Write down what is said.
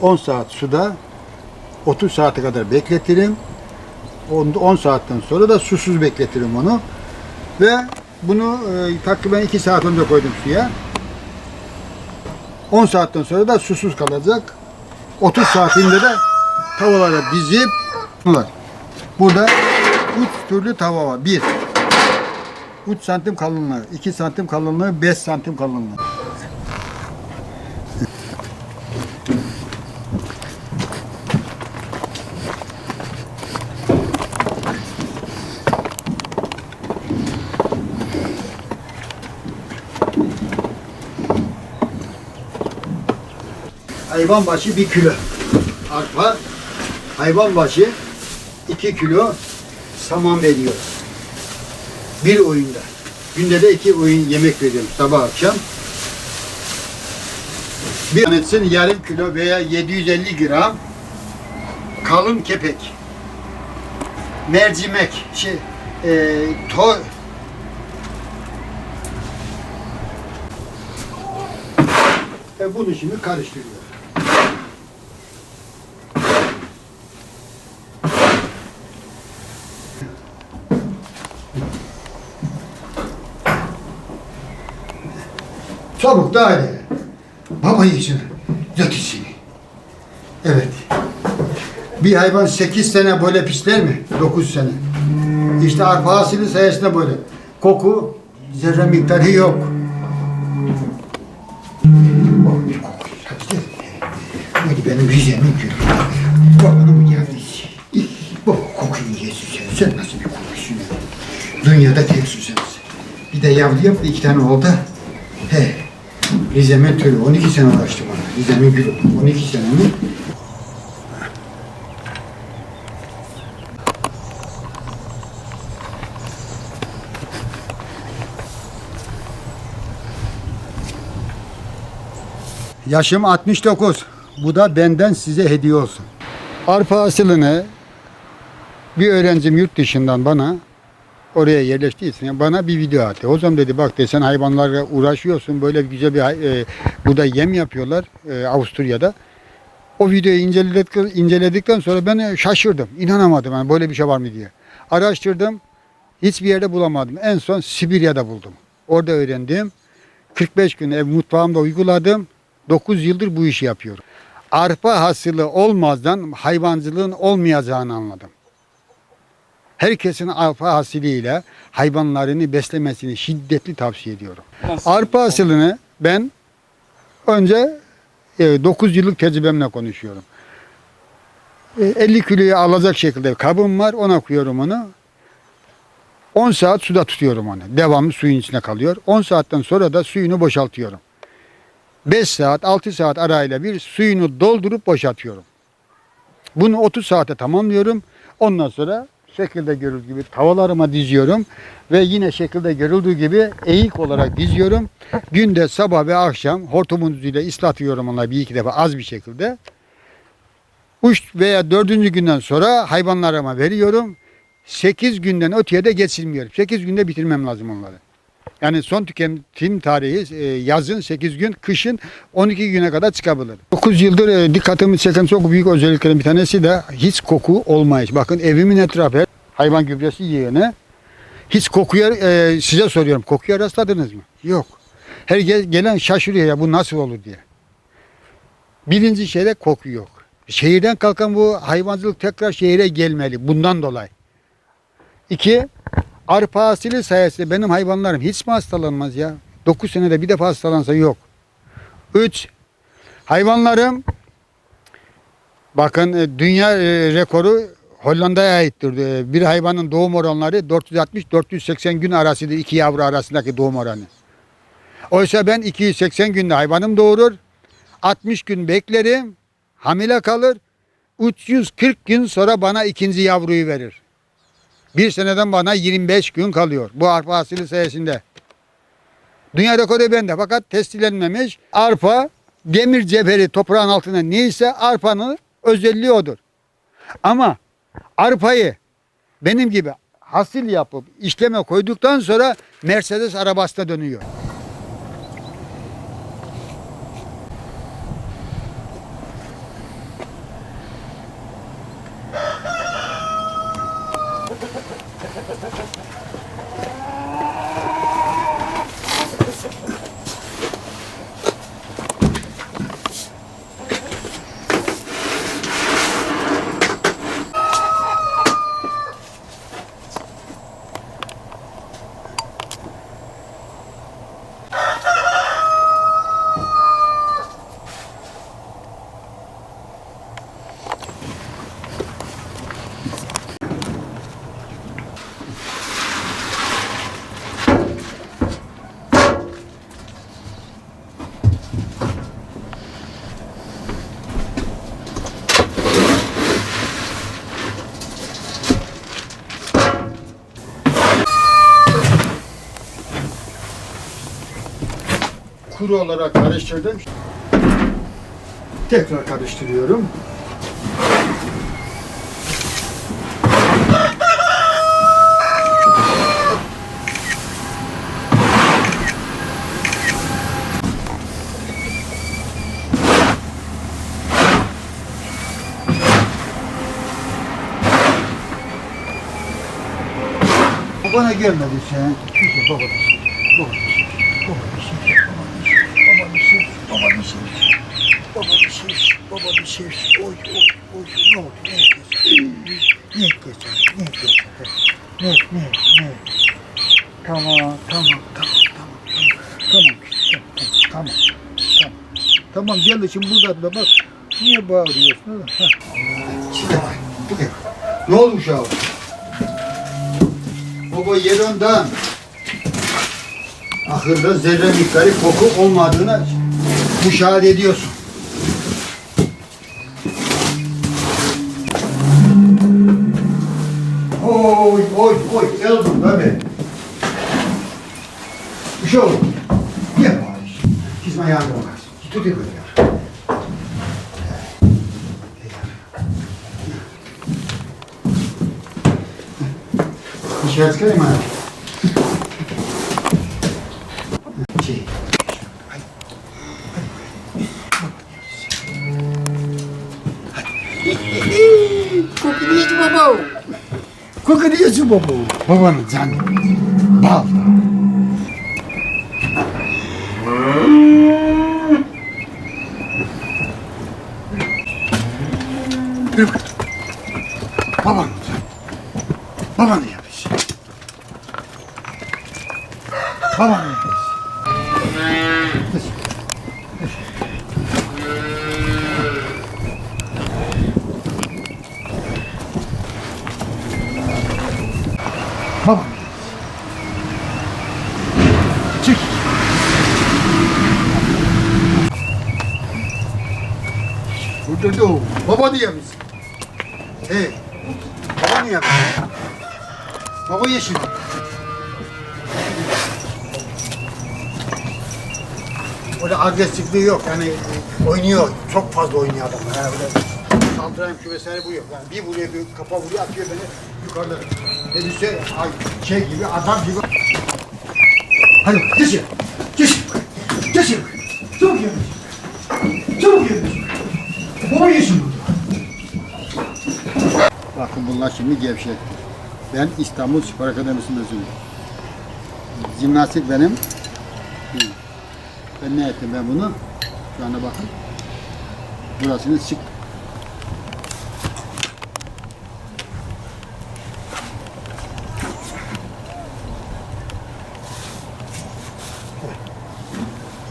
10 saat suda 30 saate kadar bekletirim. 10, 10 saatten sonra da susuz bekletirim onu. Ve bunu e, takriben 2 saat önce koydum suya. 10 saatten sonra da susuz kalacak. 30 saatinde de tavalara dizip bunlar. Burada 3 türlü tava var. 1 3 santim kalınlığı, 2 santim kalınlığı, 5 santim kalınlığı. Hayvan başı 1 kilo arpa, hayvan başı 2 kilo saman veriyor. Bir oyunda. Günde de iki oyun yemek veriyorum sabah akşam. Bir tanesi yarım kilo veya 750 gram kalın kepek. Mercimek, şey, e, to, e, bunu şimdi karıştırıyor. Çabuk da hadi. Baba için yatışını. Evet. Bir hayvan 8 sene böyle pisler mi? 9 sene. İşte arpa hasili sayesinde böyle. Koku zerre miktarı yok. Koku. Hadi benim Rize'nin gülü. Babanın geldi. Bu kokuyu yiyorsun sen. Sen nasıl bir kokusun ya? Dünyada teksin sen. Bir de yavru yap iki tane oldu. He. Rize'min türü. 12 sene uğraştım ona. Rize'min gülü. 12 sene mi? Yaşım 69. Bu da benden size hediye olsun. Arpa hasılını bir öğrencim yurt dışından bana oraya yerleştiği için bana bir video attı. O zaman dedi bak de sen hayvanlarla uğraşıyorsun böyle güzel bir e, burada yem yapıyorlar e, Avusturya'da. O videoyu inceledik, inceledikten sonra ben e, şaşırdım. İnanamadım yani böyle bir şey var mı diye. Araştırdım. Hiçbir yerde bulamadım. En son Sibirya'da buldum. Orada öğrendim. 45 gün ev mutfağımda uyguladım. 9 yıldır bu işi yapıyorum. Arpa hasılı olmazdan hayvancılığın olmayacağını anladım. Herkesin arpa hasiliyle hayvanlarını beslemesini şiddetli tavsiye ediyorum. Nasıl? Arpa hasılını ben önce 9 yıllık tecrübemle konuşuyorum. E, 50 kiloyu alacak şekilde kabım var ona koyuyorum onu. 10 saat suda tutuyorum onu. Devamlı suyun içine kalıyor. 10 saatten sonra da suyunu boşaltıyorum. 5 saat 6 saat arayla bir suyunu doldurup boşaltıyorum. Bunu 30 saate tamamlıyorum. Ondan sonra şekilde görüldüğü gibi tavalarıma diziyorum ve yine şekilde görüldüğü gibi eğik olarak diziyorum. Günde sabah ve akşam hortumun düzüyle ıslatıyorum onları bir iki defa az bir şekilde. Üç veya dördüncü günden sonra hayvanlarıma veriyorum. 8 günden öteye de geçilmiyorum. 8 günde bitirmem lazım onları. Yani son tüketim tarihi e, yazın 8 gün, kışın 12 güne kadar çıkabilir. 9 yıldır e, dikkatimi çeken çok büyük özelliklerin bir tanesi de hiç koku olmayış. Bakın evimin etrafı hayvan gübresi yığını. Hiç kokuya e, size soruyorum. Kokuya rastladınız mı? Yok. Her gel- gelen şaşırıyor ya bu nasıl olur diye. Birinci şeyde koku yok. Şehirden kalkan bu hayvancılık tekrar şehire gelmeli. Bundan dolayı. İki, arpa hasili sayesinde benim hayvanlarım hiç mi hastalanmaz ya? 9 senede bir defa hastalansa yok. Üç, hayvanlarım bakın e, dünya e, rekoru Hollanda'ya aittir. E, Bir hayvanın doğum oranları 460-480 gün arasıdır iki yavru arasındaki doğum oranı. Oysa ben 280 günde hayvanım doğurur. 60 gün beklerim. Hamile kalır. 340 gün sonra bana ikinci yavruyu verir. Bir seneden bana 25 gün kalıyor. Bu arpa hasili sayesinde. Dünya rekoru bende fakat tescillenmemiş. Arpa demir cevheri toprağın altında neyse arpanın özelliği odur. Ama arpayı benim gibi hasil yapıp işleme koyduktan sonra Mercedes arabasına dönüyor. Kuru olarak karıştırdım. Tekrar karıştırıyorum. Bana gelmedi sen. Çünkü baba bir şey. Baba bir şey. Baba bir şey. Bir şey. Baba bir şey. Baba bir şey. Bir şey. Oy oy oy. Ne oldu? Ne geçer? Ne geçer? Ne geçer? Ne ne ne? Tamam tamam tamam tamam tamam tamam tamam tamam tamam gel şimdi burada da bak niye bağırıyorsun? Heh. Şimdi bak, bu kadar. Ne olmuş abi? Baba yer ondan. Ahırda zerre miktarı koku olmadığına müşahede ediyorsun. Oy oy oy geldim tabi. Bir şey oldu. Niye bağırıyorsun? Çizme ayağına bakarsın. Tut bir böyle yap. Dışarı çıkarayım ha. Кукрија џубабо. Кукрија џубабо. Ова на џан. Балда. Baban. Baban yapmış. Baban yapmış. Yapış. Çık. O. Baba diye misin? Hey. Baba yapıyorsun? Baba yeşil. Öyle agresifliği yok yani oynuyor. Çok fazla oynuyor adam. Yani öyle saldıran küvesaire bu yok. Yani bir vuruyor bir kafa vuruyor atıyor beni yukarıda. Düşse ay şey gibi adam gibi. Hadi geç ya. Geç. Geç ya. Çabuk gel. Çabuk gel. Baba yeşil burada. Bakın bunlar şimdi gevşek. Ben İstanbul Spor Akademisi'nde mezunuyum. Jimnastik benim. Ben ne ettim ben bunu? Şu anda bakın. Burasını sık